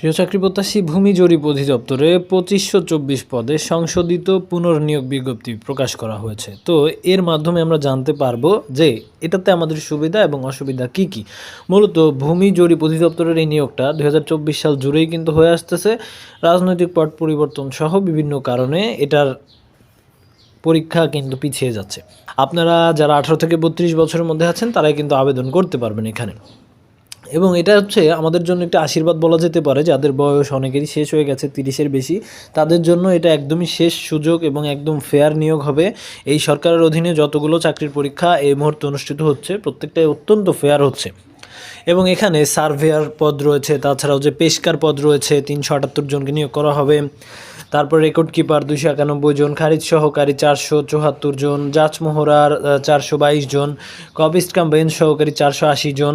প্রিয় চাকরি প্রত্যাশী, ভূমি জরিপ অধিদপ্তরে পঁচিশশো চব্বিশ পদে সংশোধিত পুনর্নিয়োগ বিজ্ঞপ্তি প্রকাশ করা হয়েছে। তো এর মাধ্যমে আমরা জানতে পারব যে এটাতে আমাদের সুবিধা এবং অসুবিধা কি কি? মূলত ভূমি জরিপ অধিদপ্তরের এই নিয়োগটা দুই হাজার চব্বিশ সাল জুড়েই কিন্তু হয়ে আসতেছে। রাজনৈতিক পট পরিবর্তন সহ বিভিন্ন কারণে এটার পরীক্ষা কিন্তু পিছিয়ে যাচ্ছে। আপনারা যারা আঠারো থেকে বত্রিশ বছরের মধ্যে আছেন, তারাই কিন্তু আবেদন করতে পারবেন এখানে। এবং এটা হচ্ছে আমাদের জন্য একটা আশীর্বাদ বলা যেতে পারে, যাদের বয়স অনেকেরই শেষ হয়ে গেছে, তিরিশের বেশি, তাদের জন্য এটা একদমই শেষ সুযোগ এবং একদম ফেয়ার নিয়োগ হবে। এই সরকারের অধীনে যতগুলো চাকরির পরীক্ষা এই মুহূর্তে অনুষ্ঠিত হচ্ছে, প্রত্যেকটাই অত্যন্ত ফেয়ার হচ্ছে। এবং এখানে সার্ভেয়ার পদ রয়েছে, তাছাড়াও যে পেশকার পদ রয়েছে, তিনশো আটাত্তর জনকে নিয়োগ করা হবে। তারপর রেকর্ড কিপার দুশো একানব্বই জন, খারিজ সহকারী চারশো চুয়াত্তর জন, জাজ মোহরার চারশো বাইশ জন কপিস্ট কাম সহকারী চারশো আশি জন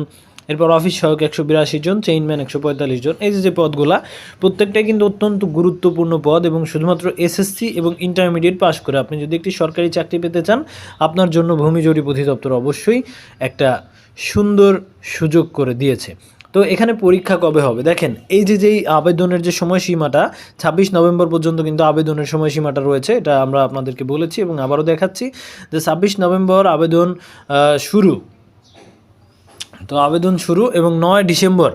এরপর অফিস সহক একশো বিরাশি জন চেইনম্যান একশো পঁয়তাল্লিশ জন। এই যে যে পদগুলা, প্রত্যেকটাই কিন্তু অত্যন্ত গুরুত্বপূর্ণ পদ এবং শুধুমাত্র এসএসসি এবং ইন্টারমিডিয়েট পাস করে আপনি যদি একটি সরকারি চাকরি পেতে চান, আপনার জন্য ভূমি জরিপ অধিদপ্তর অবশ্যই একটা সুন্দর সুযোগ করে দিয়েছে। তো এখানে পরীক্ষা কবে হবে? দেখেন, এই যে যেই আবেদনের যে সময়সীমাটা, ছাব্বিশ নভেম্বর পর্যন্ত কিন্তু আবেদনের সময়সীমাটা রয়েছে, এটা আমরা আপনাদেরকে বলেছি এবং আবারও দেখাচ্ছি যে ছাব্বিশ নভেম্বর আবেদন শুরু। তো আবেদন শুরু এবং নয় ডিসেম্বর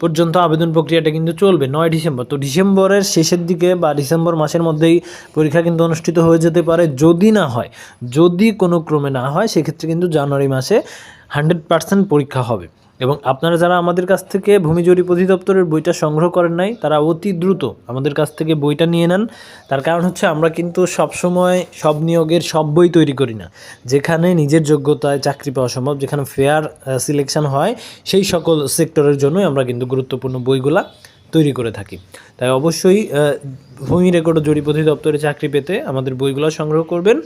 পর্যন্ত আবেদন প্রক্রিয়াটা কিন্তু চলবে, নয় ডিসেম্বর। তো ডিসেম্বরের শেষের দিকে বা ডিসেম্বর মাসের মধ্যেই পরীক্ষা কিন্তু অনুষ্ঠিত হয়ে যেতে পারে, যদি না হয়। যদি কোনো ক্রমে না হয়, সেক্ষেত্রে কিন্তু জানুয়ারি মাসে হান্ড্রেড পার্সেন্ট পরীক্ষা হবে। এবং আপনারা যারা আমাদের কাছ থেকে ভূমি জরিপ অধিদপ্তরের বইটা সংগ্রহ করেন নাই, তারা অতি দ্রুত আমাদের কাছ থেকে বইটা নিয়ে নেন। তার কারণ হচ্ছে আমরা কিন্তু সবসময় সব নিয়োগের সব বই তৈরি করি না। যেখানে নিজের যোগ্যতায় চাকরি পাওয়া সম্ভব, যেখানে ফেয়ার সিলেকশন হয়, সেই সকল সেক্টরের জন্যই আমরা কিন্তু গুরুত্বপূর্ণ বইগুলা তৈরি করে থাকি। তাই অবশ্যই ভূমি রেকর্ড জরিপ অধিদপ্তরে চাকরি পেতে আমাদের বইগুলো সংগ্রহ করবেন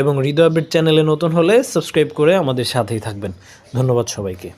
এবং হৃদয় আপডেট চ্যানেলে নতুন হলে সাবস্ক্রাইব করে আমাদের সাথেই থাকবেন। ধন্যবাদ সবাইকে।